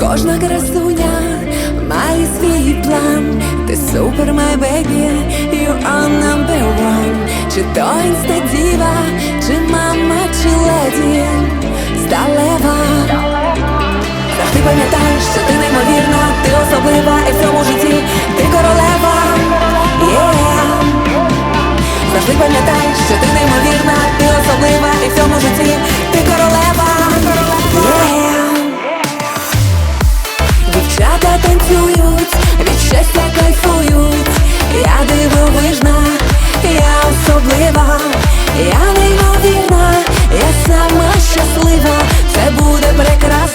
Кожна красуня має свій план. Ти супер, my baby, you are number one Чи то інстадіва, чи мама, чи леді сталева Та ти пам'ятаєш, що ти неймовірна, ти особлива і в цьому житті.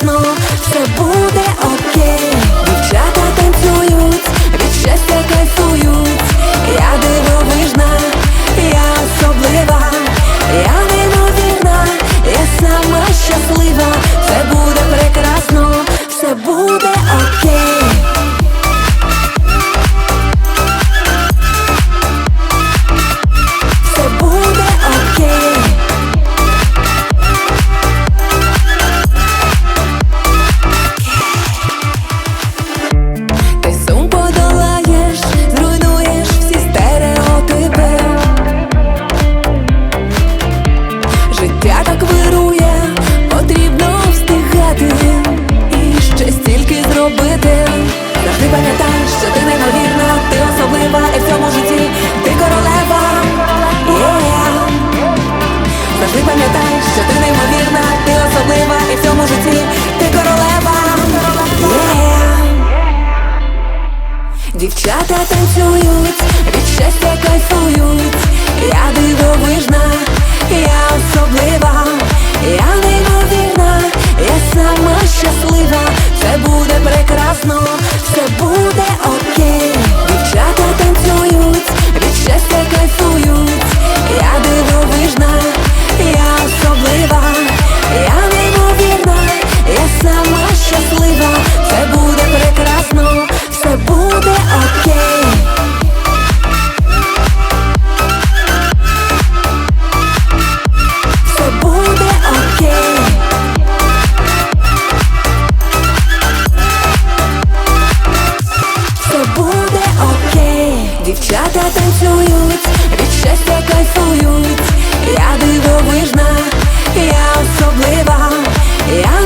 No. Дівчата танцюють, від щастя кайфують, я дивовижна, я особлива, я неймовірна, я сама щаслива, це буде прекрасно, все буде. цілують, я дивовижна, я особлива. я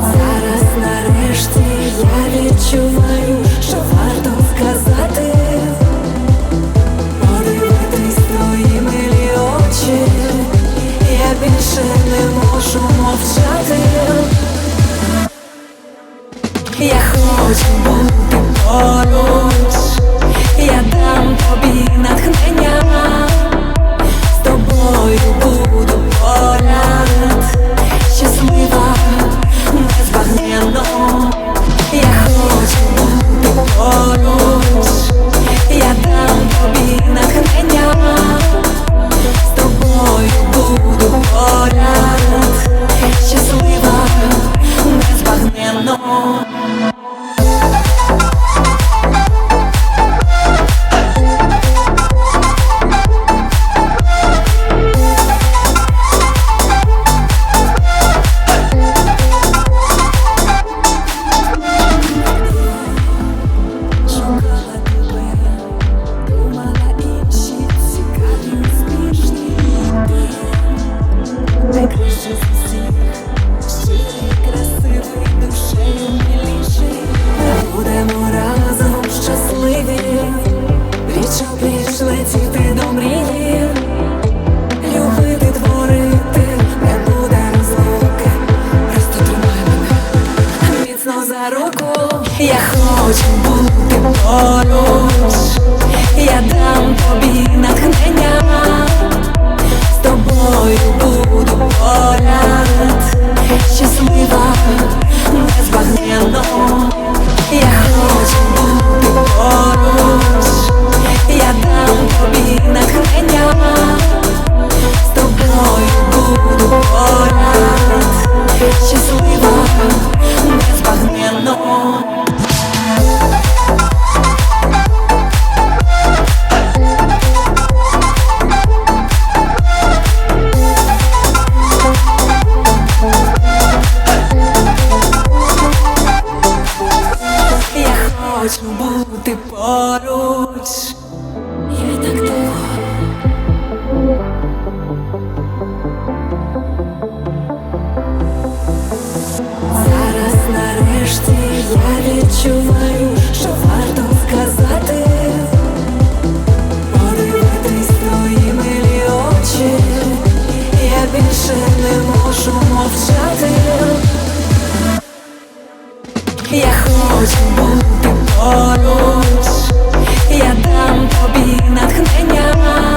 Зараз нарешті я відчуваю, що варто сказати, я більше не можу мовчати. Я хочу бути поруч, я дам тобі. міцно за руку, я хочу бути поруч, я дам тобі натхнення з тобою. Я відчуваю, що варто вказати, подивитись твої милі я більше не можу мовчати. Я хочу бути поруч, я дам тобі натхнення.